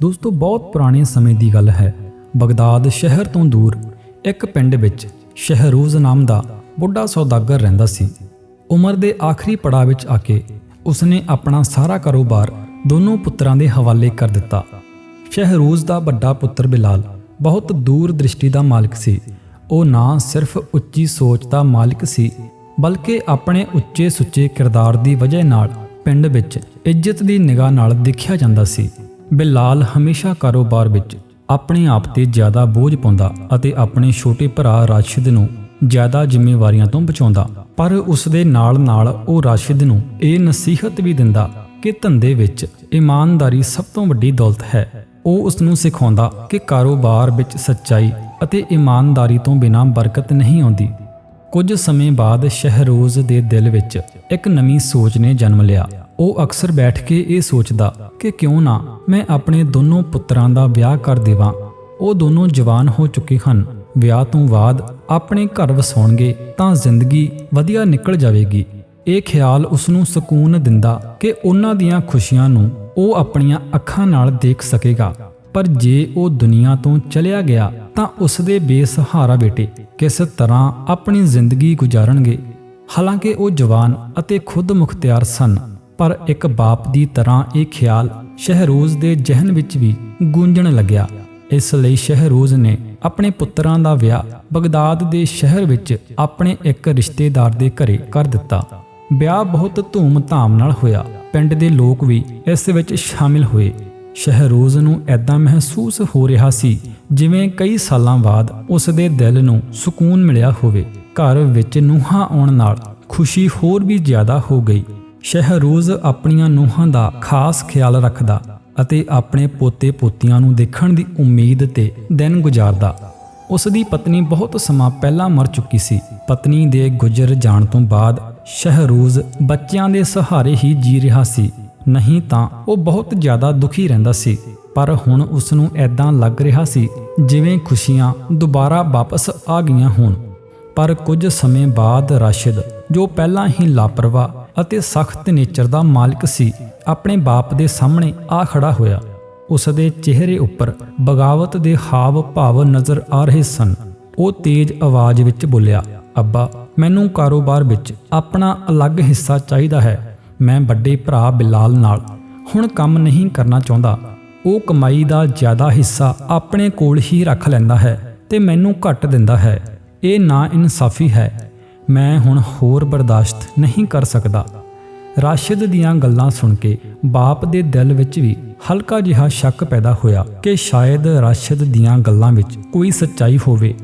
ਦੋਸਤੋ, ਬਹੁਤ ਪੁਰਾਣੇ ਸਮੇਂ ਦੀ ਗੱਲ ਹੈ। ਬਗਦਾਦ ਸ਼ਹਿਰ ਤੋਂ ਦੂਰ, ਇੱਕ ਪਿੰਡ ਵਿੱਚ ਸ਼ਹਿਰੂਜ਼ ਨਾਮ ਦਾ ਬੁੱਢਾ ਸੌਦਾਗਰ ਰਹਿੰਦਾ ਸੀ। ਉਮਰ ਦੇ ਆਖਰੀ ਪੜਾਅ ਵਿੱਚ ਆ ਕੇ ਉਸਨੇ ਆਪਣਾ ਸਾਰਾ ਕਾਰੋਬਾਰ ਦੋਨੋਂ ਪੁੱਤਰਾਂ ਦੇ ਹਵਾਲੇ ਕਰ ਦਿੱਤਾ। ਸ਼ਹਿਰੂਜ਼ ਦਾ ਵੱਡਾ ਪੁੱਤਰ ਬਿਲਾਲ ਬਹੁਤ ਦੂਰ ਦ੍ਰਿਸ਼ਟੀ ਦਾ ਮਾਲਕ ਸੀ। ਉਹ ਨਾ ਸਿਰਫ ਉੱਚੀ ਸੋਚ ਦਾ ਮਾਲਕ ਸੀ, ਬਲਕਿ ਆਪਣੇ ਉੱਚੇ ਸੁੱਚੇ ਕਿਰਦਾਰ ਦੀ ਵਜ੍ਹਾ ਨਾਲ ਪਿੰਡ ਵਿੱਚ ਇੱਜ਼ਤ ਦੀ ਨਿਗਾਹ ਨਾਲ ਦੇਖਿਆ ਜਾਂਦਾ ਸੀ। ਬਿਲਾਲ ਹਮੇਸ਼ਾ ਕਾਰੋਬਾਰ ਵਿੱਚ ਆਪਣੇ ਆਪ ਤੇ ਜ਼ਿਆਦਾ ਬੋਝ ਪਾਉਂਦਾ ਅਤੇ ਆਪਣੇ ਛੋਟੇ ਭਰਾ ਰਾਸ਼ਿਦ ਨੂੰ ਜ਼ਿਆਦਾ ਜ਼ਿੰਮੇਵਾਰੀਆਂ ਤੋਂ ਬਚਾਉਂਦਾ। ਪਰ ਉਸ ਦੇ ਨਾਲ-ਨਾਲ ਉਹ ਰਾਸ਼ਿਦ ਨੂੰ ਇਹ ਨਸੀਹਤ ਵੀ ਦਿੰਦਾ ਕਿ ਧੰਦੇ ਵਿੱਚ ਇਮਾਨਦਾਰੀ ਸਭ ਤੋਂ ਵੱਡੀ ਦੌਲਤ ਹੈ। ਉਹ ਉਸ ਨੂੰ ਸਿਖਾਉਂਦਾ ਕਿ ਕਾਰੋਬਾਰ ਵਿੱਚ ਸੱਚਾਈ ਅਤੇ ਇਮਾਨਦਾਰੀ ਤੋਂ ਬਿਨਾਂ ਬਰਕਤ ਨਹੀਂ ਆਉਂਦੀ। ਕੁਝ ਸਮੇਂ ਬਾਅਦ ਸ਼ਹਿਰੋਜ਼ ਦੇ ਦਿਲ ਵਿੱਚ ਇੱਕ ਨਵੀਂ ਸੋਚ ਨੇ ਜਨਮ ਲਿਆ। ਉਹ ਅਕਸਰ ਬੈਠ ਕੇ ਇਹ ਸੋਚਦਾ ਕਿ ਕਿਉਂ ਨਾ ਮੈਂ ਆਪਣੇ ਦੋਨੋਂ ਪੁੱਤਰਾਂ ਦਾ ਵਿਆਹ ਕਰ ਦੇਵਾਂ। ਉਹ ਦੋਨੋਂ ਜਵਾਨ ਹੋ ਚੁੱਕੇ ਹਨ। ਵਿਆਹ ਤੋਂ ਬਾਅਦ ਆਪਣੇ ਘਰ ਵਸਾਉਣਗੇ ਤਾਂ ਜ਼ਿੰਦਗੀ ਵਧੀਆ ਨਿਕਲ ਜਾਵੇਗੀ। ਇਹ ਖਿਆਲ ਉਸ ਨੂੰ ਸਕੂਨ ਦਿੰਦਾ ਕਿ ਉਹਨਾਂ ਦੀਆਂ ਖੁਸ਼ੀਆਂ ਨੂੰ ਉਹ ਆਪਣੀਆਂ ਅੱਖਾਂ ਨਾਲ ਦੇਖ ਸਕੇਗਾ। ਪਰ ਜੇ ਉਹ ਦੁਨੀਆ ਤੋਂ ਚਲਿਆ ਗਿਆ ਤਾਂ ਉਸ ਦੇ ਬੇਸਹਾਰਾ ਬੇਟੇ ਕਿਸ ਤਰ੍ਹਾਂ ਆਪਣੀ ਜ਼ਿੰਦਗੀ ਗੁਜ਼ਾਰਨਗੇ। ਹਾਲਾਂਕਿ ਉਹ ਜਵਾਨ ਅਤੇ ਖੁਦ ਮੁਖਤਿਆਰ ਸਨ। ਪਰ ਇੱਕ ਬਾਪ ਦੀ ਤਰ੍ਹਾਂ ਇਹ ਖਿਆਲ ਸ਼ਹਿਰੋਜ਼ ਦੇ ਜ਼ਿਹਨ ਵਿੱਚ ਵੀ ਗੂੰਜਣ ਲੱਗਿਆ। ਇਸ ਲਈ ਸ਼ਹਿਰੋਜ਼ ਨੇ ਆਪਣੇ ਪੁੱਤਰਾਂ ਦਾ ਵਿਆਹ ਬਗਦਾਦ ਦੇ ਸ਼ਹਿਰ ਵਿੱਚ ਆਪਣੇ ਇੱਕ ਰਿਸ਼ਤੇਦਾਰ ਦੇ ਘਰੇ ਕਰ ਦਿੱਤਾ। ਵਿਆਹ ਬਹੁਤ ਧੂਮ-ਧਾਮ ਨਾਲ ਹੋਇਆ। ਪਿੰਡ ਦੇ ਲੋਕ ਵੀ ਇਸ ਵਿੱਚ ਸ਼ਾਮਿਲ ਹੋਏ। ਸ਼ਹਿਰੋਜ਼ ਨੂੰ ਐਦਾਂ ਮਹਿਸੂਸ ਹੋ ਰਿਹਾ ਸੀ ਜਿਵੇਂ ਕਈ ਸਾਲਾਂ ਬਾਅਦ ਉਸ ਦੇ ਦਿਲ ਨੂੰ ਸਕੂਨ ਮਿਲਿਆ ਹੋਵੇ। ਘਰ ਵਿੱਚ ਨੂੰਹਾਂ ਆਉਣ ਨਾਲ ਖੁਸ਼ੀ ਹੋਰ ਵੀ ਜ਼ਿਆਦਾ ਹੋ ਗਈ। ਸ਼ਹਿਰੂਜ਼ ਆਪਣੀਆਂ ਨੂੰਹਾਂ ਦਾ ਖਾਸ ਖਿਆਲ ਰੱਖਦਾ ਅਤੇ ਆਪਣੇ ਪੋਤੇ ਪੋਤੀਆਂ ਨੂੰ ਦੇਖਣ ਦੀ ਉਮੀਦ ਤੇ ਦਿਨ ਗੁਜ਼ਾਰਦਾ। ਉਸ ਦੀ ਪਤਨੀ ਬਹੁਤ ਸਮਾਂ ਪਹਿਲਾਂ ਮਰ ਚੁੱਕੀ ਸੀ। ਪਤਨੀ ਦੇ ਗੁਜ਼ਰ ਜਾਣ ਤੋਂ ਬਾਅਦ ਸ਼ਹਿਰੂਜ਼ ਬੱਚਿਆਂ ਦੇ ਸਹਾਰੇ ਹੀ ਜੀ ਰਿਹਾ ਸੀ। ਨਹੀਂ ਤਾਂ ਉਹ ਬਹੁਤ ਜ਼ਿਆਦਾ ਦੁਖੀ ਰਹਿੰਦਾ ਸੀ। ਪਰ ਹੁਣ ਉਸ ਨੂੰ ਐਦਾਂ ਲੱਗ ਰਿਹਾ ਸੀ ਜਿਵੇਂ ਖੁਸ਼ੀਆਂ ਦੁਬਾਰਾ ਵਾਪਸ ਆ ਗਈਆਂ ਹੋਣ। ਪਰ ਕੁਝ ਸਮੇਂ ਬਾਅਦ ਰਾਸ਼ਿਦ, ਜੋ ਪਹਿਲਾਂ ਹੀ ਲਾਪਰਵਾਹ ਅਤੇ ਸਖਤ ਨੇਚਰ ਦਾ ਮਾਲਕ ਸੀ। ਆਪਣੇ ਬਾਪ ਦੇ ਸਾਹਮਣੇ ਆ ਖੜਾ ਹੋਇਆ। ਉਸ ਦੇ ਚਿਹਰੇ ਉੱਪਰ ਬਗਾਵਤ ਦੇ ਹਾਵ ਭਾਵ ਨਜ਼ਰ ਆ ਰਹੇ ਸਨ। ਉਹ ਤੇਜ਼ ਆਵਾਜ਼ ਵਿੱਚ ਬੋਲਿਆ, ਅੱਬਾ, ਮੈਨੂੰ ਕਾਰੋਬਾਰ ਵਿੱਚ ਆਪਣਾ ਅਲੱਗ ਹਿੱਸਾ ਚਾਹੀਦਾ ਹੈ। ਮੈਂ ਵੱਡੇ ਭਰਾ ਬਿਲਾਲ ਨਾਲ ਹੁਣ ਕੰਮ ਨਹੀਂ ਕਰਨਾ ਚਾਹੁੰਦਾ। ਉਹ ਕਮਾਈ ਦਾ ਜ਼ਿਆਦਾ ਹਿੱਸਾ ਆਪਣੇ ਕੋਲ ਹੀ ਰੱਖ ਲੈਂਦਾ ਹੈ ਤੇ ਮੈਨੂੰ ਘੱਟ ਦਿੰਦਾ ਹੈ। ਇਹ ਨਾ ਇਨਸਾਫੀ ਹੈ। ਮੈਂ ਹੁਣ ਹੋਰ ਬਰਦਾਸ਼ਤ ਨਹੀਂ ਕਰ ਸਕਦਾ। ਰਾਸ਼ਿਦ ਦੀਆਂ ਗੱਲਾਂ ਸੁਣ ਕੇ ਬਾਪ ਦੇ ਦਿਲ ਵਿੱਚ ਵੀ ਹਲਕਾ ਜਿਹਾ ਸ਼ੱਕ ਪੈਦਾ ਹੋਇਆ ਕਿ ਸ਼ਾਇਦ ਰਾਸ਼ਿਦ ਦੀਆਂ ਗੱਲਾਂ ਵਿੱਚ ਕੋਈ ਸੱਚਾਈ ਹੋਵੇ।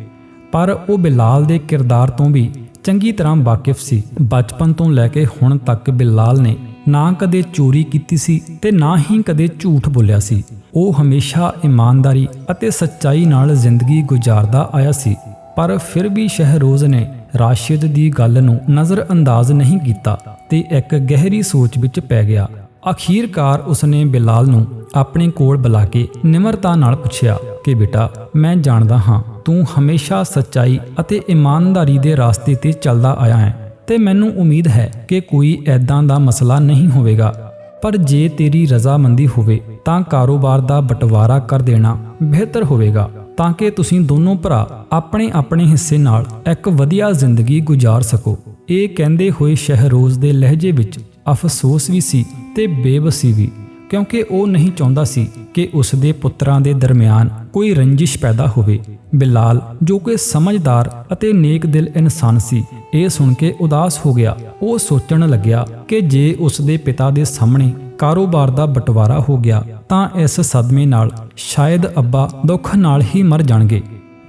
ਪਰ ਉਹ ਬਿਲਾਲ ਦੇ ਕਿਰਦਾਰ ਤੋਂ ਵੀ ਚੰਗੀ ਤਰ੍ਹਾਂ ਵਾਕਿਫ ਸੀ। ਬਚਪਨ ਤੋਂ ਲੈ ਕੇ ਹੁਣ ਤੱਕ ਬਿਲਾਲ ਨੇ ਨਾ ਕਦੇ ਚੋਰੀ ਕੀਤੀ ਸੀ ਤੇ ਨਾ ਹੀ ਕਦੇ ਝੂਠ ਬੋਲਿਆ ਸੀ। ਉਹ ਹਮੇਸ਼ਾ ਇਮਾਨਦਾਰੀ ਅਤੇ ਸੱਚਾਈ ਨਾਲ ਜ਼ਿੰਦਗੀ ਗੁਜ਼ਾਰਦਾ ਆਇਆ ਸੀ। ਪਰ ਫਿਰ ਵੀ ਸ਼ਹਿਰੋਜ਼ ਨੇ ਰਾਸ਼ਿਦ ਦੀ ਗੱਲ ਨੂੰ ਨਜ਼ਰ ਅੰਦਾਜ਼ ਨਹੀਂ ਕੀਤਾ ਤੇ ਇੱਕ ਗਹਿਰੀ ਸੋਚ ਵਿੱਚ ਪੈ ਗਿਆ। ਅਖੀਰਕਾਰ ਉਸਨੇ ਬਿਲਾਲ ਨੂੰ ਆਪਣੇ ਕੋਲ ਬੁਲਾ ਕੇ ਨਿਮਰਤਾ ਨਾਲ ਪੁੱਛਿਆ ਕਿ, ਬੇਟਾ, ਮੈਂ ਜਾਣਦਾ ਹਾਂ, ਤੂੰ ਹਮੇਸ਼ਾ ਸੱਚਾਈ ਅਤੇ ਇਮਾਨਦਾਰੀ ਦੇ ਰਾਸਤੇ ਤੇ ਚੱਲਦਾ ਆਇਆ ਹੈ ਤੇ ਮੈਨੂੰ ਉਮੀਦ ਹੈ ਕਿ ਕੋਈ ਐਦਾਂ ਦਾ ਮਸਲਾ ਨਹੀਂ ਹੋਵੇਗਾ। ਪਰ ਜੇ ਤੇਰੀ ਰਜ਼ਾਮੰਦੀ ਹੋਵੇ ਤਾਂ ਕਾਰੋਬਾਰ ਦਾ ਬਟਵਾਰਾ ਕਰ ਦੇਣਾ ਬਿਹਤਰ ਹੋਵੇਗਾ। ਤਾਂ ਕਿ ਤੁਸੀਂ ਦੋਨੋਂ ਭਰਾ ਆਪਣੇ ਆਪਣੇ ਹਿੱਸੇ ਨਾਲ ਇੱਕ ਵਧੀਆ ਜ਼ਿੰਦਗੀ ਗੁਜ਼ਾਰ ਸਕੋ। ਇਹ ਕਹਿੰਦੇ ਹੋਏ ਸ਼ਹਿਰੋਜ਼ ਦੇ ਲਹਿਜੇ ਵਿੱਚ ਅਫਸੋਸ ਵੀ ਸੀ ਤੇ ਬੇਬਸੀ ਵੀ, ਕਿਉਂਕਿ ਉਹ ਨਹੀਂ ਚਾਹੁੰਦਾ ਸੀ ਕਿ ਉਸ ਦੇ ਪੁੱਤਰਾਂ ਦੇ ਦਰਮਿਆਨ ਕੋਈ ਰੰਜਿਸ਼ ਪੈਦਾ ਹੋਵੇ। ਬਿਲਾਲ, ਜੋ ਕਿ ਸਮਝਦਾਰ ਅਤੇ ਨੇਕ ਦਿਲ ਇਨਸਾਨ ਸੀ, ਇਹ ਸੁਣ ਕੇ ਉਦਾਸ ਹੋ ਗਿਆ। ਉਹ ਸੋਚਣ ਲੱਗਿਆ ਕਿ ਜੇ ਉਸ ਦੇ ਪਿਤਾ ਦੇ ਸਾਹਮਣੇ ਕਾਰੋਬਾਰ ਦਾ ਬਟਵਾਰਾ ਹੋ ਗਿਆ ਤਾਂ ਇਸ ਸਦਮੇ ਨਾਲ ਸ਼ਾਇਦ ਅੱਬਾ ਦੁੱਖ ਨਾਲ ਹੀ ਮਰ ਜਾਣਗੇ।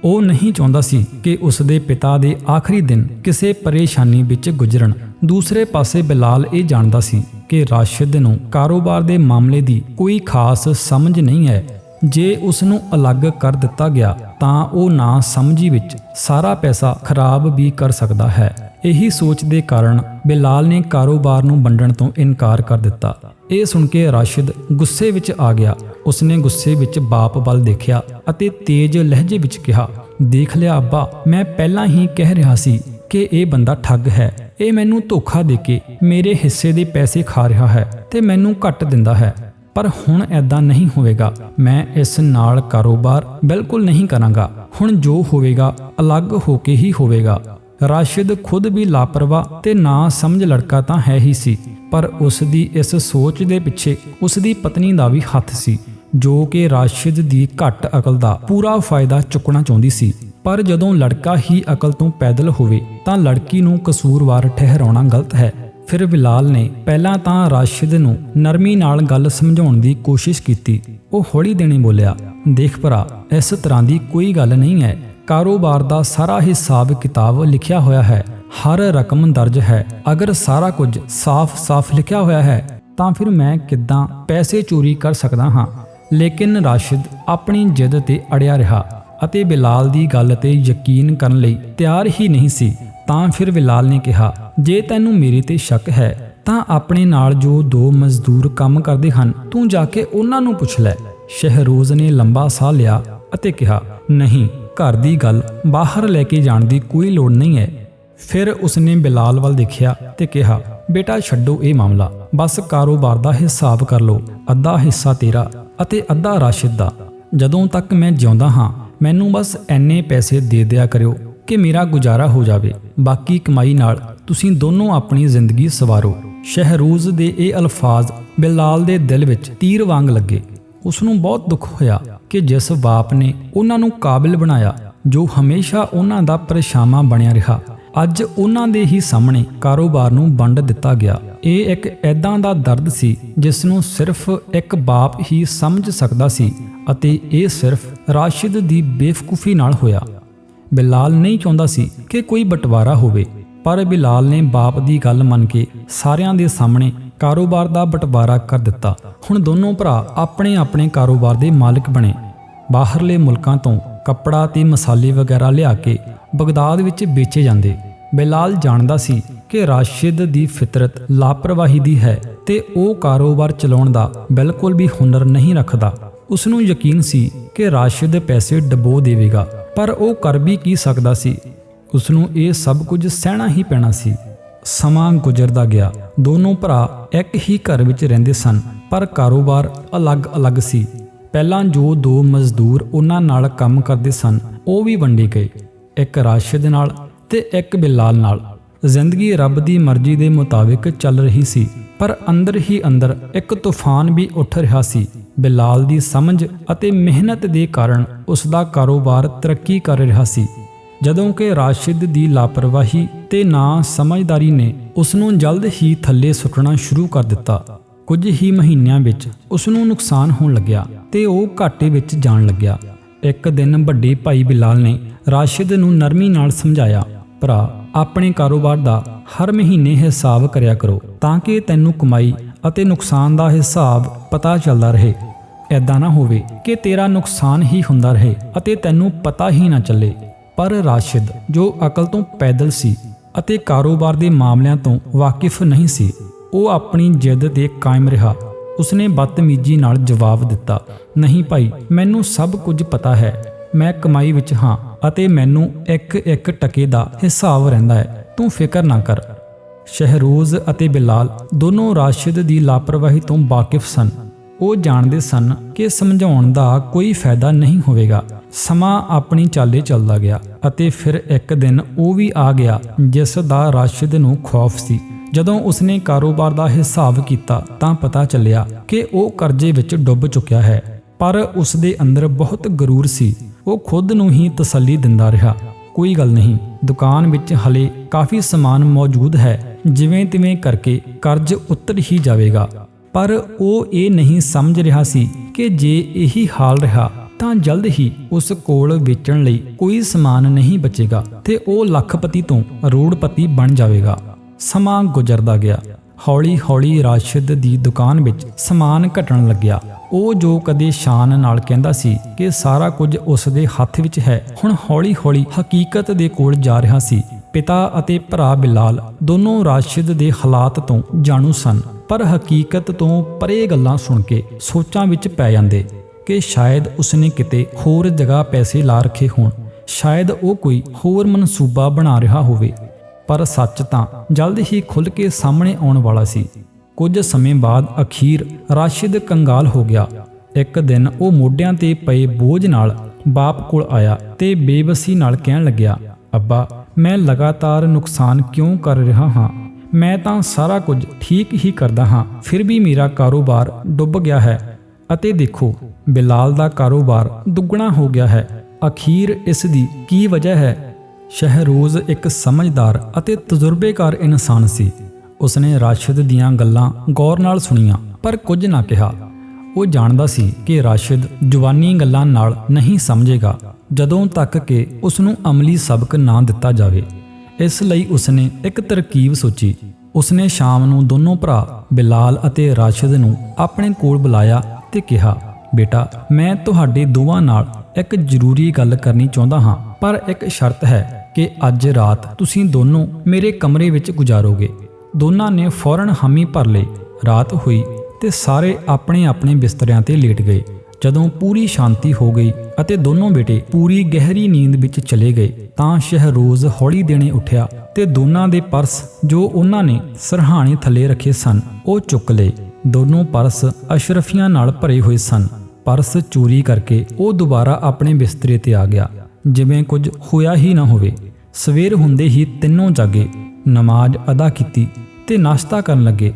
ਉਹ ਨਹੀਂ ਚਾਹੁੰਦਾ ਸੀ ਕਿ ਉਸ ਦੇ ਪਿਤਾ ਦੇ ਆਖਰੀ ਦਿਨ ਕਿਸੇ ਪਰੇਸ਼ਾਨੀ ਵਿੱਚ ਗੁਜ਼ਰਨ ਦੂਸਰੇ ਪਾਸੇ ਬਿਲਾਲ ਇਹ ਜਾਣਦਾ ਸੀ ਕਿ ਰਾਸ਼ਿਦ ਨੂੰ ਕਾਰੋਬਾਰ ਦੇ ਮਾਮਲੇ ਦੀ ਕੋਈ ਖਾਸ ਸਮਝ ਨਹੀਂ ਹੈ। ਜੇ ਉਸ ਨੂੰ ਅਲੱਗ ਕਰ ਦਿੱਤਾ ਗਿਆ ਤਾਂ ਉਹ ਨਾ ਸਮਝੀ ਵਿੱਚ ਸਾਰਾ ਪੈਸਾ ਖਰਾਬ ਵੀ ਕਰ ਸਕਦਾ ਹੈ। ਇਹੀ ਸੋਚ ਦੇ ਕਾਰਨ ਬਿਲਾਲ ਨੇ ਕਾਰੋਬਾਰ ਨੂੰ ਵੰਡਣ ਤੋਂ ਇਨਕਾਰ ਕਰ ਦਿੱਤਾ। ਇਹ ਸੁਣ ਕੇ ਰਾਸ਼ਿਦ ਗੁੱਸੇ ਵਿੱਚ ਆ ਗਿਆ। ਉਸਨੇ ਗੁੱਸੇ ਵਿੱਚ ਬਾਪ ਵੱਲ ਦੇਖਿਆ ਅਤੇ ਤੇਜ਼ ਲਹਿਜੇ ਵਿੱਚ ਕਿਹਾ, ਦੇਖ ਲਿਆ ਅੱਬਾ, ਮੈਂ ਪਹਿਲਾਂ ਹੀ ਕਹਿ ਰਿਹਾ ਸੀ ਕਿ ਇਹ ਬੰਦਾ ਠੱਗ ਹੈ। ਇਹ ਮੈਨੂੰ ਧੋਖਾ ਦੇ ਕੇ ਮੇਰੇ ਹਿੱਸੇ ਦੇ ਪੈਸੇ ਖਾ ਰਿਹਾ ਹੈ ਤੇ ਮੈਨੂੰ ਘੱਟ ਦਿੰਦਾ ਹੈ। ਪਰ ਹੁਣ ਐਦਾਂ ਨਹੀਂ ਹੋਵੇਗਾ। ਮੈਂ ਇਸ ਨਾਲ ਕਾਰੋਬਾਰ ਬਿਲਕੁਲ ਨਹੀਂ ਕਰਾਂਗਾ। ਹੁਣ ਜੋ ਹੋਵੇਗਾ, ਅਲੱਗ ਹੋ ਕੇ ਹੀ ਹੋਵੇਗਾ। ਰਾਸ਼ਿਦ ਖੁਦ ਵੀ ਲਾਪਰਵਾਹ ਤੇ ਨਾ ਸਮਝ ਲੜਕਾ ਤਾਂ ਹੈ ਹੀ ਸੀ। ਪਰ ਉਸ ਦੀ ਇਸ ਸੋਚ ਦੇ ਪਿੱਛੇ ਉਸ ਦੀ ਪਤਨੀ ਦਾ ਵੀ ਹੱਥ ਸੀ, ਜੋ ਕਿ ਰਾਸ਼ਿਦ ਦੀ ਘੱਟ ਅਕਲ ਦਾ ਪੂਰਾ ਫਾਇਦਾ ਚੁੱਕਣਾ ਚਾਹੁੰਦੀ ਸੀ। ਪਰ ਜਦੋਂ ਲੜਕਾ ਹੀ ਅਕਲ ਤੋਂ ਪੈਦਲ ਹੋਵੇ, ਤਾਂ ਲੜਕੀ ਨੂੰ ਕਸੂਰਵਾਰ ਠਹਿਰਾਉਣਾ ਗਲਤ ਹੈ। ਫਿਰ ਬਿਲਾਲ ਨੇ ਪਹਿਲਾਂ ਤਾਂ ਰਾਸ਼ਿਦ ਨੂੰ ਨਰਮੀ ਨਾਲ ਗੱਲ ਸਮਝਾਉਣ ਦੀ ਕੋਸ਼ਿਸ਼ ਕੀਤੀ। ਉਹ ਹੌਲੀ ਦੇਣੀ ਬੋਲਿਆ, ਦੇਖ ਭਰਾ, ਇਸ ਤਰ੍ਹਾਂ ਦੀ ਕੋਈ ਗੱਲ ਨਹੀਂ ਹੈ। ਕਾਰੋਬਾਰ ਦਾ ਸਾਰਾ ਹਿਸਾਬ ਕਿਤਾਬ ਲਿਖਿਆ ਹੋਇਆ ਹੈ। ਹਰ ਰਕਮ ਦਰਜ ਹੈ। ਅਗਰ ਸਾਰਾ ਕੁਝ ਸਾਫ਼-ਸਾਫ਼ ਲਿਖਿਆ ਹੋਇਆ ਹੈ, ਤਾਂ ਫਿਰ ਮੈਂ ਕਿੱਦਾਂ ਪੈਸੇ ਚੋਰੀ ਕਰ ਸਕਦਾ ਹਾਂ? ਲੇਕਿਨ ਰਾਸ਼ਿਦ ਆਪਣੀ ਜਿੱਦ ਤੇ ਅੜਿਆ ਰਿਹਾ ਅਤੇ ਬਿਲਾਲ ਦੀ ਗੱਲ ਤੇ ਯਕੀਨ ਕਰਨ ਲਈ ਤਿਆਰ ਹੀ ਨਹੀਂ ਸੀ। ਤਾਂ ਫਿਰ ਬਿਲਾਲ ਨੇ ਕਿਹਾ, ਜੇ ਤੈਨੂੰ ਮੇਰੇ ਤੇ ਸ਼ੱਕ ਹੈ, ਤਾਂ ਆਪਣੇ ਨਾਲ ਜੋ ਦੋ ਮਜ਼ਦੂਰ ਕੰਮ ਕਰਦੇ ਹਨ, ਤੂੰ ਜਾ ਕੇ ਉਹਨਾਂ ਨੂੰ ਪੁੱਛ ਲੈ। ਸ਼ਹਿਰੋਜ਼ ਨੇ ਲੰਬਾ ਸਾਹ ਲਿਆ ਅਤੇ ਕਿਹਾ, ਨਹੀਂ, ਘਰ ਦੀ ਗੱਲ ਬਾਹਰ ਲੈ ਕੇ ਜਾਣ ਦੀ ਕੋਈ ਲੋੜ ਨਹੀਂ ਹੈ। ਫਿਰ ਉਸਨੇ ਬਿਲਾਲ ਵੱਲ ਦੇਖਿਆ ਤੇ ਕਿਹਾ, ਬੇਟਾ, ਛੱਡੋ ਇਹ ਮਾਮਲਾ। ਬਸ ਕਾਰੋਬਾਰ ਦਾ ਹਿਸਾਬ ਕਰ ਲਓ। ਅੱਧਾ ਹਿੱਸਾ ਤੇਰਾ ਅਤੇ ਅੱਧਾ ਰਾਸ਼ਿਦ ਦਾ। ਜਦੋਂ ਤੱਕ ਮੈਂ ਜਿਉਂਦਾ ਹਾਂ, ਮੈਨੂੰ ਬਸ ਐਨੇ ਪੈਸੇ ਦੇ ਦਿਆ ਕਰਿਓ ਕਿ ਮੇਰਾ ਗੁਜ਼ਾਰਾ ਹੋ ਜਾਵੇ। ਬਾਕੀ ਕਮਾਈ ਨਾਲ ਤੁਸੀਂ ਦੋਨੋਂ ਆਪਣੀ ਜ਼ਿੰਦਗੀ ਸਵਾਰੋ। ਸ਼ਹਿਰੂਜ਼ ਦੇ ਇਹ ਅਲਫਾਜ਼ ਬਿਲਾਲ ਦੇ ਦਿਲ ਵਿੱਚ ਤੀਰ ਵਾਂਗ ਲੱਗੇ। ਉਸ ਨੂੰ ਬਹੁਤ ਦੁੱਖ ਹੋਇਆ ਕਿ ਜਿਸ ਬਾਪ ਨੇ ਉਹਨਾਂ ਨੂੰ ਕਾਬਿਲ ਬਣਾਇਆ, ਜੋ ਹਮੇਸ਼ਾ ਉਹਨਾਂ ਦਾ ਪਰਛਾਵਾਂ ਬਣਿਆ ਰਿਹਾ। ਅੱਜ ਉਹਨਾਂ ਦੇ ਹੀ ਸਾਹਮਣੇ ਕਾਰੋਬਾਰ ਨੂੰ ਵੰਡ ਦਿੱਤਾ ਗਿਆ। ਇਹ ਇੱਕ ਐਦਾਂ ਦਾ ਦਰਦ ਸੀ ਜਿਸ ਨੂੰ ਸਿਰਫ ਇੱਕ ਬਾਪ ਹੀ ਸਮਝ ਸਕਦਾ ਸੀ ਅਤੇ ਇਹ ਸਿਰਫ ਰਾਸ਼ਿਦ ਦੀ ਬੇਵਕੂਫੀ ਨਾਲ ਹੋਇਆ। ਬਿਲਾਲ ਨਹੀਂ ਚਾਹੁੰਦਾ ਸੀ ਕਿ ਕੋਈ ਬਟਵਾਰਾ ਹੋਵੇ, ਪਰ ਬਿਲਾਲ ਨੇ ਬਾਪ ਦੀ ਗੱਲ ਮੰਨ ਕੇ ਸਾਰਿਆਂ ਦੇ ਸਾਹਮਣੇ ਕਾਰੋਬਾਰ ਦਾ ਬਟਵਾਰਾ ਕਰ ਦਿੱਤਾ। ਹੁਣ ਦੋਨੋਂ ਭਰਾ ਆਪਣੇ ਆਪਣੇ ਕਾਰੋਬਾਰ ਦੇ ਮਾਲਕ ਬਣੇ। ਬਾਹਰਲੇ ਮੁਲਕਾਂ ਤੋਂ ਕੱਪੜਾ ਤੇ ਮਸਾਲੇ ਵਗੈਰਾ ਲਿਆ ਕੇ ਬਗਦਾਦ ਵਿੱਚ ਵੇਚੇ ਜਾਂਦੇ। ਬਿਲਾਲ ਜਾਣਦਾ ਸੀ ਕਿ ਰਾਸ਼ਿਦ ਦੀ ਫਿਤਰਤ ਲਾਪਰਵਾਹੀ ਦੀ ਹੈ ਤੇ ਉਹ ਕਾਰੋਬਾਰ ਚਲਾਉਣ ਦਾ ਬਿਲਕੁਲ ਵੀ ਹੁਨਰ ਨਹੀਂ ਰੱਖਦਾ। ਉਸ ਨੂੰ ਯਕੀਨ ਸੀ ਕਿ ਰਾਸ਼ਿਦ ਪੈਸੇ ਡਬੋ ਦੇਵੇਗਾ, ਪਰ ਉਹ ਕਰ ਵੀ ਕੀ ਸਕਦਾ ਸੀ? ਉਸ ਨੂੰ ਇਹ ਸਭ ਕੁਝ ਸਹਿਣਾ ਹੀ ਪੈਣਾ ਸੀ। ਸਮਾਂ ਗੁਜ਼ਰਦਾ ਗਿਆ। ਦੋਨੋਂ ਭਰਾ ਇੱਕ ਹੀ ਘਰ ਵਿੱਚ ਰਹਿੰਦੇ ਸਨ, ਪਰ ਕਾਰੋਬਾਰ ਅਲੱਗ-ਅਲੱਗ ਸੀ। ਪਹਿਲਾਂ ਜੋ ਦੋ ਮਜ਼ਦੂਰ ਉਹਨਾਂ ਨਾਲ ਕੰਮ ਕਰਦੇ ਸਨ, ਉਹ ਵੀ ਵੰਡੇ ਗਏ। ਇੱਕ ਰਾਸ਼ਿਦ ਨਾਲ ਤੇ ਇੱਕ ਬਿਲਾਲ ਨਾਲ। ਜ਼ਿੰਦਗੀ ਰੱਬ ਦੀ ਮਰਜ਼ੀ ਦੇ ਮੁਤਾਬਿਕ ਚੱਲ ਰਹੀ ਸੀ, ਪਰ ਅੰਦਰ ਹੀ ਅੰਦਰ ਇੱਕ ਤੂਫਾਨ ਵੀ ਉੱਠ ਰਿਹਾ ਸੀ। ਬਿਲਾਲ ਦੀ ਸਮਝ ਅਤੇ ਮਿਹਨਤ ਦੇ ਕਾਰਨ ਉਸ ਦਾ ਕਾਰੋਬਾਰ ਤਰੱਕੀ ਕਰ ਰਿਹਾ ਸੀ। ਜਦੋਂ ਕਿ ਰਾਸ਼ਿਦ ਦੀ ਲਾਪਰਵਾਹੀ ਤੇ ਨਾ ਸਮਝਦਾਰੀ ਨੇ ਉਸ ਨੂੰ ਜਲਦ ਹੀ ਥੱਲੇ ਸੁੱਟਣਾ ਸ਼ੁਰੂ ਕਰ ਦਿੱਤਾ। ਕੁਝ ਹੀ ਮਹੀਨਿਆਂ ਵਿੱਚ ਉਸ ਨੂੰ ਨੁਕਸਾਨ ਹੋਣ ਲੱਗਿਆ ਤੇ ਉਹ ਘਾਟੇ ਵਿੱਚ ਜਾਣ ਲੱਗਿਆ। ਇੱਕ ਦਿਨ ਵੱਡੇ ਭਾਈ ਬਿਲਾਲ ਨੇ ਰਾਸ਼ਿਦ ਨੂੰ ਨਰਮੀ ਨਾਲ ਸਮਝਾਇਆ ਭਰਾ, ਆਪਣੇ ਕਾਰੋਬਾਰ ਦਾ ਹਰ ਮਹੀਨੇ ਹਿਸਾਬ ਕਰਿਆ ਕਰੋ ਤਾਂ ਕਿ ਤੈਨੂੰ ਕਮਾਈ ਅਤੇ ਨੁਕਸਾਨ ਦਾ ਹਿਸਾਬ ਪਤਾ ਚੱਲਦਾ ਰਹੇ। ਐਦਾਂ ਨਾ ਹੋਵੇ ਕਿ ਤੇਰਾ ਨੁਕਸਾਨ ਹੀ ਹੁੰਦਾ ਰਹੇ ਅਤੇ ਤੈਨੂੰ ਪਤਾ ਹੀ ਨਾ ਚੱਲੇ। ਪਰ ਰਾਸ਼ਿਦ, ਜੋ ਅਕਲ ਤੋਂ ਪੈਦਲ ਸੀ ਅਤੇ ਕਾਰੋਬਾਰ ਦੇ ਮਾਮਲਿਆਂ ਤੋਂ ਵਾਕਿਫ ਨਹੀਂ ਸੀ, ਉਹ ਆਪਣੀ ਜਿੱਦ ਤੇ ਕਾਇਮ ਰਿਹਾ। ਉਸਨੇ ਬਦਤਮੀਜ਼ੀ ਨਾਲ ਜਵਾਬ ਦਿੱਤਾ, ਨਹੀਂ ਭਾਈ, ਮੈਨੂੰ ਸਭ ਕੁਝ ਪਤਾ ਹੈ। ਮੈਂ ਕਮਾਈ ਵਿੱਚ ਹਾਂ ਅਤੇ ਮੈਨੂੰ ਇੱਕ ਇੱਕ ਟਕੇ ਦਾ ਹਿਸਾਬ ਰਹਿੰਦਾ ਹੈ। ਤੂੰ ਫਿਕਰ ਨਾ ਕਰ। ਸ਼ਹਿਰੋਜ਼ ਅਤੇ ਬਿਲਾਲ ਦੋਨੋਂ ਰਾਸ਼ਿਦ ਦੀ ਲਾਪਰਵਾਹੀ ਤੋਂ ਵਾਕਿਫ ਸਨ। ਉਹ ਜਾਣਦੇ ਸਨ ਕਿ ਸਮਝਾਉਣ ਦਾ ਕੋਈ ਫਾਇਦਾ ਨਹੀਂ ਹੋਵੇਗਾ। ਸਮਾਂ ਆਪਣੀ ਚਾਲੇ ਚੱਲਦਾ ਗਿਆ ਅਤੇ ਫਿਰ ਇੱਕ ਦਿਨ ਉਹ ਵੀ ਆ ਗਿਆ ਜਿਸ ਦਾ ਰਾਸ਼ਿਦ ਨੂੰ ਖੌਫ ਸੀ। ਜਦੋਂ ਉਸਨੇ ਕਾਰੋਬਾਰ ਦਾ ਹਿਸਾਬ ਕੀਤਾ ਤਾਂ ਪਤਾ ਚੱਲਿਆ ਕਿ ਉਹ ਕਰਜ਼ੇ ਵਿੱਚ ਡੁੱਬ ਚੁੱਕਿਆ ਹੈ। ਪਰ ਉਸ ਦੇ ਅੰਦਰ ਬਹੁਤ ਗਰੂਰ ਸੀ। ਉਹ ਖੁਦ ਨੂੰ ਹੀ ਤਸੱਲੀ ਦਿੰਦਾ ਰਿਹਾ। ਕੋਈ ਗੱਲ ਨਹੀਂ, ਦੁਕਾਨ ਵਿੱਚ ਹਲੇ ਕਾਫੀ ਸਮਾਨ ਮੌਜੂਦ ਹੈ, ਜਿਵੇਂ ਤਿਵੇਂ ਕਰਕੇ ਕਰਜ਼ ਉਤਰ ਹੀ ਜਾਵੇਗਾ। ਪਰ ਉਹ ਇਹ ਨਹੀਂ ਸਮਝ ਰਿਹਾ ਸੀ ਕਿ ਜੇ ਇਹੀ ਹਾਲ ਰਿਹਾ, ਤਾਂ ਜਲਦ ਹੀ ਉਸ ਕੋਲ ਵੇਚਣ ਲਈ ਕੋਈ ਸਮਾਨ ਨਹੀਂ ਬਚੇਗਾ ਤੇ ਉਹ ਲੱਖਪਤੀ ਤੋਂ ਰੋੜਪਤੀ ਬਣ ਜਾਵੇਗਾ। ਸਮਾਂ ਗੁਜ਼ਰਦਾ ਗਿਆ। ਹੌਲੀ-ਹੌਲੀ ਰਾਸ਼ਿਦ ਦੀ ਦੁਕਾਨ ਵਿੱਚ ਸਮਾਨ ਘਟਣ ਲੱਗਿਆ। ਉਹ ਜੋ ਕਦੇ ਸ਼ਾਨ ਨਾਲ ਕਹਿੰਦਾ ਸੀ ਕਿ ਸਾਰਾ ਕੁਝ ਉਸ ਦੇ ਹੱਥ ਵਿੱਚ ਹੈ, ਹੁਣ ਹੌਲੀ-ਹੌਲੀ ਹਕੀਕਤ ਦੇ ਕੋਲ ਜਾ ਰਿਹਾ ਸੀ। ਪਿਤਾ ਅਤੇ ਭਰਾ ਬਿਲਾਲ ਦੋਨੋਂ ਰਾਸ਼ਿਦ ਦੇ ਹਾਲਾਤ ਤੋਂ ਜਾਣੂ ਸਨ, ਪਰ ਹਕੀਕਤ ਤੋਂ ਪਰੇ ਗੱਲਾਂ ਸੁਣ ਕੇ ਸੋਚਾਂ ਵਿੱਚ ਪੈ ਜਾਂਦੇ ਕਿ ਸ਼ਾਇਦ ਉਸਨੇ ਕਿਤੇ ਹੋਰ ਜਗ੍ਹਾ ਪੈਸੇ ਲਾ ਰੱਖੇ ਹੋਣ, ਸ਼ਾਇਦ ਉਹ ਕੋਈ ਹੋਰ ਮਨਸੂਬਾ ਬਣਾ ਰਿਹਾ ਹੋਵੇ। ਪਰ ਸੱਚ ਤਾਂ ਜਲਦ ਹੀ ਖੁੱਲ ਕੇ ਸਾਹਮਣੇ ਆਉਣ ਵਾਲਾ ਸੀ। ਕੁਝ ਸਮੇਂ ਬਾਅਦ ਅਖੀਰ ਰਾਸ਼ਿਦ ਕੰਗਾਲ ਹੋ ਗਿਆ। ਇੱਕ ਦਿਨ ਉਹ ਮੋਢਿਆਂ ਤੇ ਪਏ ਬੋਝ ਨਾਲ ਬਾਪ ਕੋਲ ਆਇਆ ਤੇ ਬੇਬਸੀ ਨਾਲ ਕਹਿਣ ਲੱਗਿਆ, ਅੱਬਾ, ਮੈਂ ਲਗਾਤਾਰ ਨੁਕਸਾਨ ਕਿਉਂ ਕਰ ਰਿਹਾ ਹਾਂ? ਮੈਂ ਤਾਂ ਸਾਰਾ ਕੁਝ ਠੀਕ ਹੀ ਕਰਦਾ ਹਾਂ, ਫਿਰ ਵੀ ਮੇਰਾ ਕਾਰੋਬਾਰ ਡੁੱਬ ਗਿਆ ਹੈ। ਅਤੇ ਦੇਖੋ, ਬਿਲਾਲ ਦਾ ਕਾਰੋਬਾਰ ਦੁੱਗਣਾ ਹੋ ਗਿਆ ਹੈ। ਅਖੀਰ ਇਸ ਦੀ ਕੀ ਵਜ੍ਹਾ ਹੈ? ਸ਼ਹਿਰੋਜ਼ ਇੱਕ ਸਮਝਦਾਰ ਅਤੇ ਤਜਰਬੇਕਾਰ ਇਨਸਾਨ ਸੀ। ਉਸਨੇ ਰਾਸ਼ਿਦ ਦੀਆਂ ਗੱਲਾਂ ਗੌਰ ਨਾਲ ਸੁਣੀਆਂ, ਪਰ ਕੁਝ ਨਾ ਕਿਹਾ। ਉਹ ਜਾਣਦਾ ਸੀ ਕਿ ਰਾਸ਼ਿਦ ਜਵਾਨੀ ਗੱਲਾਂ ਨਾਲ ਨਹੀਂ ਸਮਝੇਗਾ, ਜਦੋਂ ਤੱਕ ਕਿ ਉਸ ਨੂੰ ਅਮਲੀ ਸਬਕ ਨਾ ਦਿੱਤਾ ਜਾਵੇ। ਇਸ ਲਈ ਉਸਨੇ ਇੱਕ ਤਰਕੀਬ ਸੋਚੀ। ਉਸਨੇ ਸ਼ਾਮ ਨੂੰ ਦੋਨੋਂ ਭਰਾ, ਬਿਲਾਲ ਅਤੇ ਰਾਸ਼ਿਦ ਨੂੰ ਆਪਣੇ ਕੋਲ ਬੁਲਾਇਆ ਤੇ ਕਿਹਾ, ਬੇਟਾ, ਮੈਂ ਤੁਹਾਡੇ ਦੋਵਾਂ ਨਾਲ ਇੱਕ ਜ਼ਰੂਰੀ ਗੱਲ ਕਰਨੀ ਚਾਹੁੰਦਾ ਹਾਂ, ਪਰ ਇੱਕ ਸ਼ਰਤ ਹੈ ਕਿ ਅੱਜ ਰਾਤ ਤੁਸੀਂ ਦੋਨੋਂ ਮੇਰੇ ਕਮਰੇ ਵਿੱਚ ਗੁਜ਼ਾਰੋਗੇ। ਦੋਨਾਂ ਨੇ ਫੌਰਨ ਹਾਮੀ ਭਰ ਲਈ। ਰਾਤ ਹੋਈ ਤੇ ਸਾਰੇ ਆਪਣੇ ਆਪਣੇ ਬਿਸਤਰਿਆਂ ਤੇ ਲੇਟ ਗਏ। ਜਦੋਂ ਪੂਰੀ ਸ਼ਾਂਤੀ ਹੋ ਗਈ ਅਤੇ ਦੋਨੋਂ ਬੇਟੇ ਪੂਰੀ ਗਹਿਰੀ ਨੀਂਦ ਵਿੱਚ ਚਲੇ ਗਏ, ਤਾਂ ਸ਼ਹਿਰੋਜ਼ ਹੌਲੀ ਦੇਣੇ ਉੱਠਿਆ ਤੇ ਦੋਨਾਂ ਦੇ ਪਰਸ ਜੋ ਉਹਨਾਂ ਨੇ ਸਰਹਾਣੇ ਥੱਲੇ ਰੱਖੇ ਸਨ, ਉਹ ਚੁੱਕ ਲਏ। ਦੋਨੋਂ ਪਰਸ ਅਸ਼ਰਫੀਆਂ ਨਾਲ ਭਰੇ ਹੋਏ ਸਨ। ਪਰਸ ਚੋਰੀ ਕਰਕੇ ਉਹ ਦੁਬਾਰਾ ਆਪਣੇ ਬਿਸਤਰੇ ਤੇ ਆ ਗਿਆ। ਜਿਵੇਂ ਕੁਝ ਹੋਇਆ ਹੀ ਨਾ ਹੋਵੇ। ਸਵੇਰ ਹੁੰਦੇ ਹੀ ਤਿੰਨੋਂ ਜਾਗੇ। ਨਮਾਜ਼ ਅਦਾ ਕੀਤੀ। ਤੇ ਨਾਸ਼ਤਾ ਕਰਨ ਲੱਗੇ।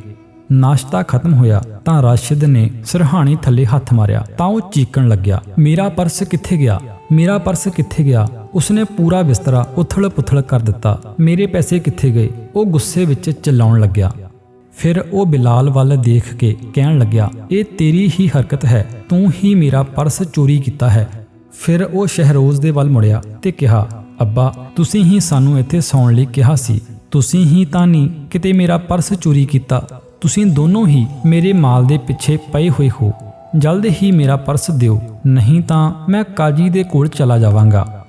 ਨਾਸ਼ਤਾ ਖਤਮ ਹੋਇਆ ਤਾਂ ਰਾਸ਼ਿਦ ਨੇ ਸਰਹਾਣੀ ਥੱਲੇ ਹੱਥ ਮਾਰਿਆ। ਤਾਂ ਉਹ ਚੀਕਣ ਲੱਗਿਆ, ਮੇਰਾ ਪਰਸ ਕਿੱਥੇ ਗਿਆ? ਮੇਰਾ ਪਰਸ ਕਿੱਥੇ ਗਿਆ? ਉਸਨੇ ਪੂਰਾ ਬਿਸਤਰਾ ਉਥਲ-ਪੁਥਲ ਕਰ ਦਿੱਤਾ। ਮੇਰੇ ਪੈਸੇ ਕਿੱਥੇ ਗਏ? ਉਹ ਗੁੱਸੇ ਵਿੱਚ ਚਲਾਉਣ ਲੱਗਿਆ। ਫਿਰ ਉਹ ਬਿਲਾਲ ਵੱਲ ਦੇਖ ਕੇ ਕਹਿਣ ਲੱਗਿਆ, ਇਹ ਤੇਰੀ ਹੀ ਹਰਕਤ ਹੈ, ਤੂੰ ਹੀ ਮੇਰਾ ਪਰਸ ਚੋਰੀ ਕੀਤਾ ਹੈ। ਫਿਰ ਉਹ ਸ਼ਹਿਰੋਜ਼ ਦੇ ਵੱਲ ਮੁੜਿਆ ਤੇ ਕਿਹਾ, ਅੱਬਾ, ਤੁਸੀਂ ਹੀ ਸਾਨੂੰ ਇੱਥੇ ਸੌਣ ਲਈ ਕਿਹਾ ਸੀ। ਤੁਸੀਂ ਹੀ ਤਾਂ ਨਹੀਂ ਕਿਤੇ ਮੇਰਾ ਪਰਸ ਚੋਰੀ ਕੀਤਾ। ਤੁਸੀਂ ਦੋਨੋਂ ਹੀ ਮੇਰੇ ਮਾਲ ਦੇ ਪਿੱਛੇ ਪਏ ਹੋਏ ਹੋ। ਜਲਦ ਹੀ ਮੇਰਾ ਪਰਸ ਦਿਓ, ਨਹੀਂ ਤਾਂ ਮੈਂ ਕਾਜੀ ਦੇ ਕੋਲ ਚਲਾ ਜਾਵਾਂਗਾ।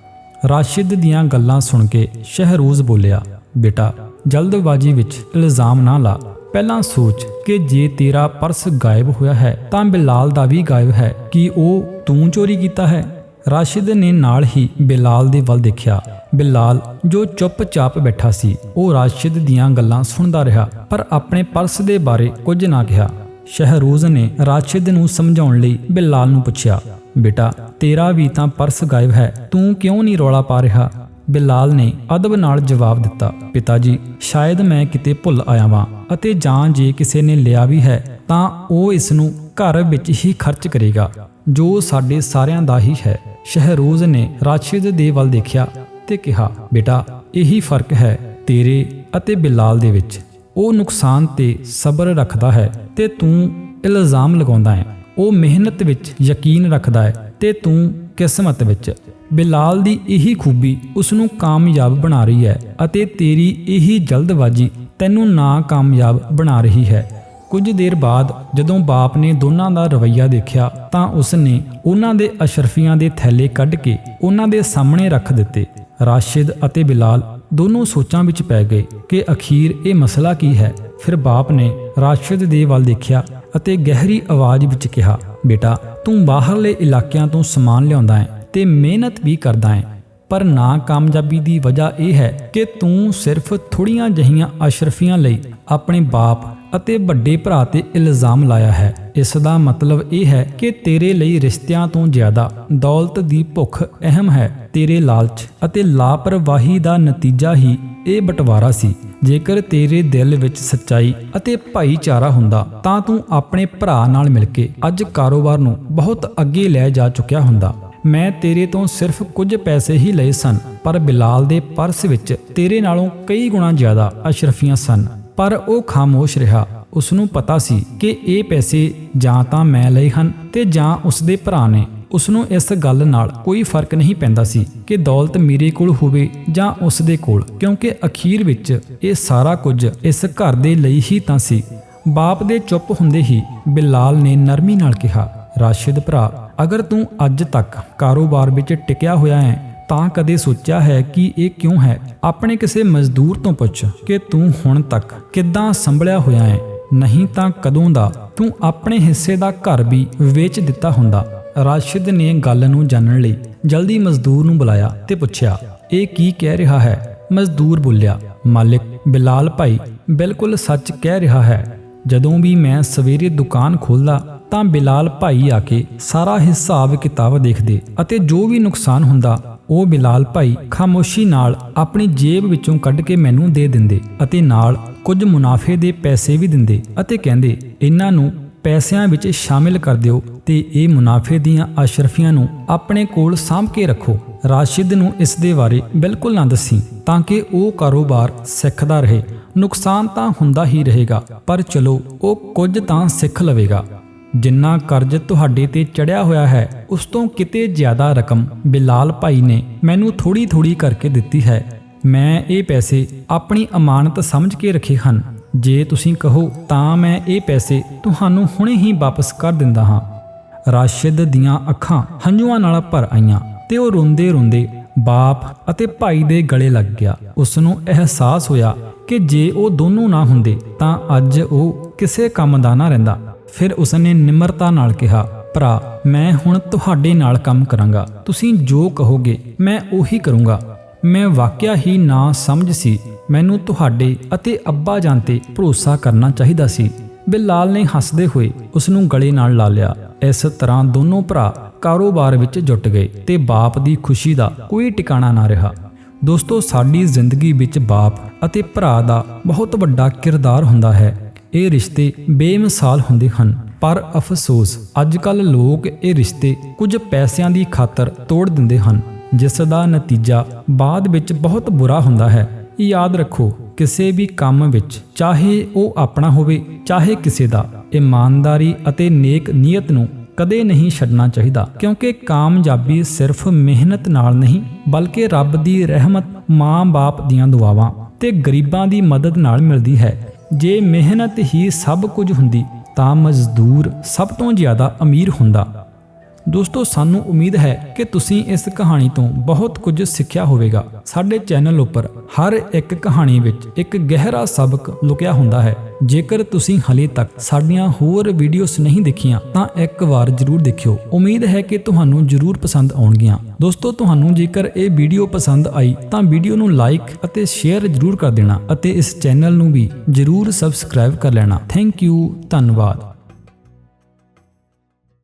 ਰਾਸ਼ਿਦ ਦੀਆਂ ਗੱਲਾਂ ਸੁਣ ਕੇ ਸ਼ਹਿਰੂਜ਼ ਬੋਲਿਆ, ਬੇਟਾ, ਜਲਦਬਾਜ਼ੀ ਵਿੱਚ ਇਲਜ਼ਾਮ ਨਾ ਲਾ। ਪਹਿਲਾਂ ਸੋਚ ਕਿ ਜੇ ਤੇਰਾ ਪਰਸ ਗਾਇਬ ਹੋਇਆ ਹੈ, ਤਾਂ ਬਿਲਾਲ ਦਾ ਵੀ ਗਾਇਬ ਹੈ। ਕਿ ਉਹ ਤੂੰ ਚੋਰੀ ਕੀਤਾ ਹੈ? ਰਾਸ਼ਿਦ ਨੇ ਨਾਲ ਹੀ ਬਿਲਾਲ ਦੇ ਵੱਲ ਦੇਖਿਆ। ਬਿਲਾਲ, ਜੋ ਚੁੱਪਚਾਪ ਬੈਠਾ ਸੀ, ਉਹ ਰਾਸ਼ਿਦ ਦੀਆਂ ਗੱਲਾਂ ਸੁਣਦਾ ਰਿਹਾ, ਪਰ ਆਪਣੇ ਪਰਸ ਦੇ ਬਾਰੇ ਕੁਝ ਨਾ ਕਿਹਾ। ਸ਼ਹਿਰੂਜ਼ ਨੇ ਰਾਸ਼ਿਦ ਨੂੰ ਸਮਝਾਉਣ ਲਈ ਬਿਲਾਲ ਨੂੰ ਪੁੱਛਿਆ, ਬੇਟਾ, ਤੇਰਾ ਵੀ ਤਾਂ ਪਰਸ ਗਾਇਬ ਹੈ, ਤੂੰ ਕਿਉਂ ਨਹੀਂ ਰੌਲਾ ਪਾ ਰਿਹਾ? ਬਿਲਾਲ ਨੇ ਅਦਬ ਨਾਲ ਜਵਾਬ ਦਿੱਤਾ ਪਿਤਾ ਜੀ ਸ਼ਾਇਦ ਮੈਂ ਕਿਤੇ ਭੁੱਲ ਆਇਆ ਵਾਂ, ਅਤੇ ਜਾਂ ਜੇ ਕਿਸੇ ਨੇ ਲਿਆ ਵੀ ਹੈ, ਤਾਂ ਉਹ ਇਸ ਨੂੰ ਘਰ ਵਿੱਚ ਹੀ ਖਰਚ ਕਰੇਗਾ, ਜੋ ਸਾਡੇ ਸਾਰਿਆਂ ਦਾ ਹੀ ਹੈ। ਸ਼ਹਿਰੂਜ਼ ਨੇ ਰਾਸ਼ਿਦ ਦੇ ਵੱਲ ਦੇਖਿਆ ਤੇ ਕਿਹਾ, ਬੇਟਾ, ਇਹੀ ਫ਼ਰਕ ਹੈ ਤੇਰੇ ਅਤੇ ਬਿਲਾਲ ਦੇ ਵਿੱਚ। ਉਹ ਨੁਕਸਾਨ ਤੇ ਸਬਰ ਰੱਖਦਾ ਹੈ ਤੇ ਤੂੰ ਇਲਜ਼ਾਮ ਲਗਾਉਂਦਾ ਹੈ। ਉਹ ਮਿਹਨਤ ਵਿੱਚ ਯਕੀਨ ਰੱਖਦਾ ਹੈ ਤੇ ਤੂੰ ਕਿਸਮਤ ਵਿੱਚ। ਬਿਲਾਲ ਦੀ ਇਹੀ ਖੂਬੀ ਉਸ ਨੂੰ ਕਾਮਯਾਬ ਬਣਾ ਰਹੀ ਹੈ ਅਤੇ ਤੇਰੀ ਇਹੀ ਜਲਦਬਾਜ਼ੀ ਤੈਨੂੰ ਨਾਕਾਮਯਾਬ ਬਣਾ ਰਹੀ ਹੈ। ਕੁਝ ਦੇਰ ਬਾਅਦ ਜਦੋਂ ਬਾਪ ਨੇ ਦੋਨਾਂ ਦਾ ਰਵੱਈਆ ਦੇਖਿਆ ਤਾਂ ਉਸ ਨੇ ਉਹਨਾਂ ਦੇ ਅਸ਼ਰਫੀਆਂ ਦੇ ਥੈਲੇ ਕੱਢ ਕੇ ਉਹਨਾਂ ਦੇ ਸਾਹਮਣੇ ਰੱਖ ਦਿੱਤੇ। ਰਾਸ਼ਿਦ ਅਤੇ ਬਿਲਾਲ ਦੋਨੋਂ ਸੋਚਾਂ ਵਿੱਚ ਪੈ ਗਏ ਕਿ ਅਖੀਰ ਇਹ ਮਸਲਾ ਕੀ ਹੈ। ਫਿਰ ਬਾਪ ਨੇ ਰਾਸ਼ਿਦ ਦੇ ਵੱਲ ਦੇਖਿਆ ਅਤੇ ਗਹਿਰੀ ਆਵਾਜ਼ ਵਿੱਚ ਕਿਹਾ, ਬੇਟਾ, ਤੂੰ ਬਾਹਰਲੇ ਇਲਾਕਿਆਂ ਤੋਂ ਸਮਾਨ ਲਿਆਉਂਦਾ ਹੈ ਤੇ ਮਿਹਨਤ ਵੀ ਕਰਦਾ ਹੈ। ਪਰ ਨਾ ਕਾਮਯਾਬੀ ਦੀ ਵਜ੍ਹਾ ਇਹ ਹੈ ਕਿ ਤੂੰ ਸਿਰਫ ਥੋੜੀਆਂ ਜਹੀਆਂ ਅਸ਼ਰਫੀਆਂ ਲਈ ਆਪਣੇ ਬਾਪ ਅਤੇ ਵੱਡੇ ਭਰਾ ਤੇ ਇਲਜ਼ਾਮ ਲਾਇਆ ਹੈ। ਇਸ ਦਾ ਮਤਲਬ ਇਹ ਹੈ ਕਿ ਤੇਰੇ ਲਈ ਰਿਸ਼ਤਿਆਂ ਤੋਂ ਜ਼ਿਆਦਾ ਦੌਲਤ ਦੀ ਭੁੱਖ ਅਹਿਮ ਹੈ। ਤੇਰੇ ਲਾਲਚ ਅਤੇ ਲਾਪਰਵਾਹੀ ਦਾ ਨਤੀਜਾ ਹੀ ਇਹ ਬਟਵਾਰਾ ਸੀ। ਜੇਕਰ ਤੇਰੇ ਦਿਲ ਵਿੱਚ ਸੱਚਾਈ ਅਤੇ ਭਾਈਚਾਰਾ ਹੁੰਦਾ, ਤਾਂ ਤੂੰ ਆਪਣੇ ਭਰਾ ਨਾਲ ਮਿਲ ਕੇ ਅੱਜ ਕਾਰੋਬਾਰ ਨੂੰ ਬਹੁਤ ਅੱਗੇ ਲੈ ਜਾ ਚੁੱਕਿਆ ਹੁੰਦਾ। ਮੈਂ ਤੇਰੇ ਤੋਂ ਸਿਰਫ ਕੁਝ ਪੈਸੇ ਹੀ ਲਏ ਸਨ, ਪਰ ਬਿਲਾਲ ਦੇ ਪਰਸ ਵਿੱਚ ਤੇਰੇ ਨਾਲੋਂ ਕਈ ਗੁਣਾ ਜ਼ਿਆਦਾ ਅਸ਼ਰਫੀਆਂ ਸਨ। ਪਰ ਉਹ ਖਾਮੋਸ਼ ਰਿਹਾ। ਉਸ ਨੂੰ ਪਤਾ ਸੀ ਕਿ ਇਹ ਪੈਸੇ ਜਾਂ ਤਾਂ ਮੈਂ ਲਏ ਹਨ ਤੇ ਜਾਂ ਉਸ ਦੇ ਭਰਾ ਨੇ। ਉਸ ਨੂੰ ਇਸ ਗੱਲ ਨਾਲ ਕੋਈ ਫ਼ਰਕ ਨਹੀਂ ਪੈਂਦਾ ਸੀ ਕਿ ਦੌਲਤ ਮੇਰੇ ਕੋਲ ਹੋਵੇ ਜਾਂ ਉਸ ਦੇ ਕੋਲ, ਕਿਉਂਕਿ ਅਖੀਰ ਵਿੱਚ ਇਹ ਸਾਰਾ ਕੁਝ ਇਸ ਘਰ ਦੇ ਲਈ ਹੀ ਤਾਂ ਸੀ। ਬਾਪ ਦੇ ਚੁੱਪ ਹੁੰਦੇ ਹੀ ਬਿਲਾਲ ਨੇ ਨਰਮੀ ਨਾਲ ਕਿਹਾ, ਰਾਸ਼ਿਦ ਭਰਾ, ਅਗਰ ਤੂੰ ਅੱਜ ਤੱਕ ਕਾਰੋਬਾਰ ਵਿੱਚ ਟਿਕਿਆ ਹੋਇਆ ਹੈ ਤਾਂ ਕਦੇ ਸੋਚਿਆ ਹੈ ਕਿ ਇਹ ਕਿਉਂ ਹੈ? ਆਪਣੇ ਕਿਸੇ ਮਜ਼ਦੂਰ ਤੋਂ ਪੁੱਛ ਕਿ ਤੂੰ ਹੁਣ ਤੱਕ ਕਿੱਦਾਂ ਸੰਭਲਿਆ ਹੋਇਆ ਹੈ? ਨਹੀਂ ਤਾਂ ਕਦੋਂ ਦਾ? ਤੂੰ ਆਪਣੇ ਹਿੱਸੇ ਦਾ ਘਰ ਵੀ ਵੇਚ ਦਿੱਤਾ ਹੁੰਦਾ। ਰਾਸ਼ਿਦ ਨੇ ਗੱਲ ਨੂੰ ਜਾਣਨ ਲਈ ਜਲਦੀ ਮਜ਼ਦੂਰ ਨੂੰ ਬੁਲਾਇਆ ਤੇ ਪੁੱਛਿਆ, ਇਹ ਕੀ ਕਹਿ ਰਿਹਾ ਹੈ? ਮਜ਼ਦੂਰ ਬੋਲਿਆ, ਮਾਲਿਕ, ਬਿਲਾਲ ਭਾਈ, ਬਿਲਕੁਲ ਸੱਚ ਕਹਿ ਰਿਹਾ ਹੈ। ਜਦੋਂ ਵੀ ਮੈਂ ਸਵੇਰੇ ਦੁਕਾਨ ਖੋਲਦਾ ਤਾਂ ਬਿਲਾਲ ਭਾਈ ਆ ਕੇ ਸਾਰਾ ਹਿਸਾਬ ਕਿਤਾਬ ਦੇਖਦੇ ਅਤੇ ਜੋ ਵੀ ਨੁਕਸਾਨ ਹੁੰਦਾ ਉਹ ਬਿਲਾਲ ਭਾਈ ਖਾਮੋਸ਼ੀ ਨਾਲ ਆਪਣੀ ਜੇਬ ਵਿੱਚੋਂ ਕੱਢ ਕੇ ਮੈਨੂੰ ਦੇ ਦਿੰਦੇ ਅਤੇ ਨਾਲ ਕੁਝ ਮੁਨਾਫੇ ਦੇ ਪੈਸੇ ਵੀ ਦਿੰਦੇ ਅਤੇ ਕਹਿੰਦੇ, ਇਹਨਾਂ ਨੂੰ ਪੈਸਿਆਂ ਵਿੱਚ ਸ਼ਾਮਿਲ ਕਰ ਦਿਓ ਤੇ ਇਹ ਮੁਨਾਫੇ ਦੀਆਂ ਅਸ਼ਰਫੀਆਂ ਨੂੰ ਆਪਣੇ ਕੋਲ ਸਾਂਭ ਕੇ ਰੱਖੋ ਰਾਸ਼ਿਦ ਨੂੰ ਇਸ ਦੇ ਬਾਰੇ ਬਿਲਕੁਲ ਨਾ ਦੱਸੀ ਤਾਂ ਕਿ ਉਹ ਕਾਰੋਬਾਰ ਸਿੱਖਦਾ ਰਹੇ। ਨੁਕਸਾਨ ਤਾਂ ਹੁੰਦਾ ਹੀ ਰਹੇਗਾ, ਪਰ ਚਲੋ, ਉਹ ਕੁਝ ਤਾਂ ਸਿੱਖ ਲਵੇਗਾ। ਜਿੰਨਾ ਕਰਜ਼ ਤੁਹਾਡੇ ਤੇ ਚੜਿਆ ਹੋਇਆ ਹੈ, ਉਸ ਤੋਂ ਕਿਤੇ ਜ਼ਿਆਦਾ ਰਕਮ ਬਿਲਾਲ ਭਾਈ ਨੇ ਮੈਨੂੰ ਥੋੜੀ ਥੋੜੀ ਕਰਕੇ ਦਿੱਤੀ ਹੈ। ਮੈਂ ਇਹ ਪੈਸੇ ਆਪਣੀ ਅਮਾਨਤ ਸਮਝ ਕੇ ਰੱਖੇ ਹਨ। ਜੇ ਤੁਸੀਂ ਕਹੋ ਤਾਂ ਮੈਂ ਇਹ ਪੈਸੇ ਤੁਹਾਨੂੰ ਹੁਣੇ ਹੀ ਵਾਪਸ ਕਰ ਦਿੰਦਾ ਹਾਂ। ਰਾਸ਼ਿਦ ਦੀਆਂ ਅੱਖਾਂ ਹੰਝੂਆਂ ਨਾਲ ਭਰ ਆਈਆਂ ਤੇ ਉਹ ਰੋਂਦੇ ਰੋਂਦੇ ਬਾਪ ਅਤੇ ਭਾਈ ਦੇ ਗਲੇ ਲੱਗ ਗਿਆ। ਉਸ ਨੂੰ ਅਹਿਸਾਸ ਹੋਇਆ ਕਿ ਜੇ ਉਹ ਦੋਨੋਂ ਨਾ ਹੁੰਦੇ ਤਾਂ ਅੱਜ ਉਹ ਕਿਸੇ ਕੰਮ ਦਾ ਨਾ ਰਹਿੰਦਾ। ਫਿਰ ਉਸਨੇ ਨਿਮਰਤਾ ਨਾਲ ਕਿਹਾ, ਭਰਾ, ਮੈਂ ਹੁਣ ਤੁਹਾਡੇ ਨਾਲ ਕੰਮ ਕਰਾਂਗਾ। ਤੁਸੀਂ ਜੋ ਕਹੋਗੇ, ਮੈਂ ਉਹੀ ਕਰੂੰਗਾ। ਮੈਂ ਵਾਕਿਆ ਹੀ ਨਾ ਸਮਝ ਸੀ, ਮੈਨੂੰ ਤੁਹਾਡੇ ਅਤੇ ਅੱਬਾ ਜਾਨ ਤੇ ਭਰੋਸਾ ਕਰਨਾ ਚਾਹੀਦਾ ਸੀ। ਬਿਲਾਲ ਨੇ ਹੱਸਦੇ ਹੋਏ ਉਸ ਨੂੰ ਗਲੇ ਨਾਲ ਲਾ ਲਿਆ। ਇਸ ਤਰ੍ਹਾਂ ਦੋਨੋਂ ਭਰਾ ਕਾਰੋਬਾਰ ਵਿੱਚ ਜੁਟ ਗਏ ਤੇ ਬਾਪ ਦੀ ਖੁਸ਼ੀ ਦਾ ਕੋਈ ਟਿਕਾਣਾ ਨਾ ਰਿਹਾ। ਦੋਸਤੋ, ਸਾਡੀ ਜ਼ਿੰਦਗੀ ਵਿੱਚ ਬਾਪ ਅਤੇ ਭਰਾ ਦਾ ਬਹੁਤ ਵੱਡਾ ਕਿਰਦਾਰ ਹੁੰਦਾ ਹੈ। ਇਹ ਰਿਸ਼ਤੇ ਬੇਮਿਸਾਲ ਹੁੰਦੇ ਹਨ। ਪਰ ਅਫਸੋਸ ਅੱਜਕੱਲ ਲੋਕ ਇਹ ਰਿਸ਼ਤੇ ਕੁਝ ਪੈਸਿਆਂ ਦੀ ਖਾਤਰ ਤੋੜ ਦਿੰਦੇ ਹਨ। ਜਿਸ ਦਾ ਨਤੀਜਾ ਬਾਅਦ ਵਿੱਚ ਬਹੁਤ ਬੁਰਾ ਹੁੰਦਾ ਹੈ। ਯਾਦ ਰੱਖੋ, ਕਿਸੇ ਵੀ ਕੰਮ ਵਿੱਚ ਚਾਹੇ ਉਹ ਆਪਣਾ ਹੋਵੇ, ਚਾਹੇ ਕਿਸੇ ਦਾ, ਇਮਾਨਦਾਰੀ ਅਤੇ ਨੇਕ ਨੀਅਤ ਨੂੰ ਕਦੇ ਨਹੀਂ ਛੱਡਣਾ ਚਾਹੀਦਾ। ਕਿਉਂਕਿ ਕਾਮਯਾਬੀ ਸਿਰਫ ਮਿਹਨਤ ਨਾਲ ਨਹੀਂ, ਬਲਕਿ ਰੱਬ ਦੀ ਰਹਿਮਤ, ਮਾਂ-ਬਾਪ ਦੀਆਂ ਦੁਆਵਾਂ ਤੇ ਗਰੀਬਾਂ ਦੀ ਮਦਦ ਨਾਲ ਮਿਲਦੀ ਹੈ। ਜੇ ਮਿਹਨਤ ਹੀ ਸਭ ਕੁਝ ਹੁੰਦੀ ਤਾਂ ਮਜ਼ਦੂਰ ਸਭ ਤੋਂ ਜ਼ਿਆਦਾ ਅਮੀਰ ਹੁੰਦਾ। ਦੋਸਤੋ, ਸਾਨੂੰ ਉਮੀਦ ਹੈ ਕਿ ਤੁਸੀਂ ਇਸ ਕਹਾਣੀ ਤੋਂ ਬਹੁਤ ਕੁਝ ਸਿੱਖਿਆ ਹੋਵੇਗਾ। ਸਾਡੇ ਚੈਨਲ ਉੱਪਰ ਹਰ ਇੱਕ ਕਹਾਣੀ ਵਿੱਚ ਇੱਕ ਗਹਿਰਾ ਸਬਕ ਲੁਕਿਆ ਹੁੰਦਾ ਹੈ। ਜੇਕਰ ਤੁਸੀਂ ਹਲੇ ਤੱਕ ਸਾਡੀਆਂ ਹੋਰ ਵੀਡੀਓਜ਼ ਨਹੀਂ ਦੇਖੀਆਂ, ਤਾਂ ਇੱਕ ਵਾਰ ਜ਼ਰੂਰ ਦੇਖਿਓ। ਉਮੀਦ ਹੈ ਕਿ ਤੁਹਾਨੂੰ ਜ਼ਰੂਰ ਪਸੰਦ ਆਉਣਗੀਆਂ। ਦੋਸਤੋ, ਤੁਹਾਨੂੰ ਜੇਕਰ ਇਹ ਵੀਡੀਓ ਪਸੰਦ ਆਈ, ਤਾਂ ਵੀਡੀਓ ਨੂੰ ਲਾਈਕ ਅਤੇ ਸ਼ੇਅਰ ਜ਼ਰੂਰ ਕਰ ਦੇਣਾ ਅਤੇ ਇਸ ਚੈਨਲ ਨੂੰ ਵੀ ਜ਼ਰੂਰ ਸਬਸਕ੍ਰਾਈਬ ਕਰ ਲੈਣਾ। ਥੈਂਕ ਯੂ, ਧੰਨਵਾਦ।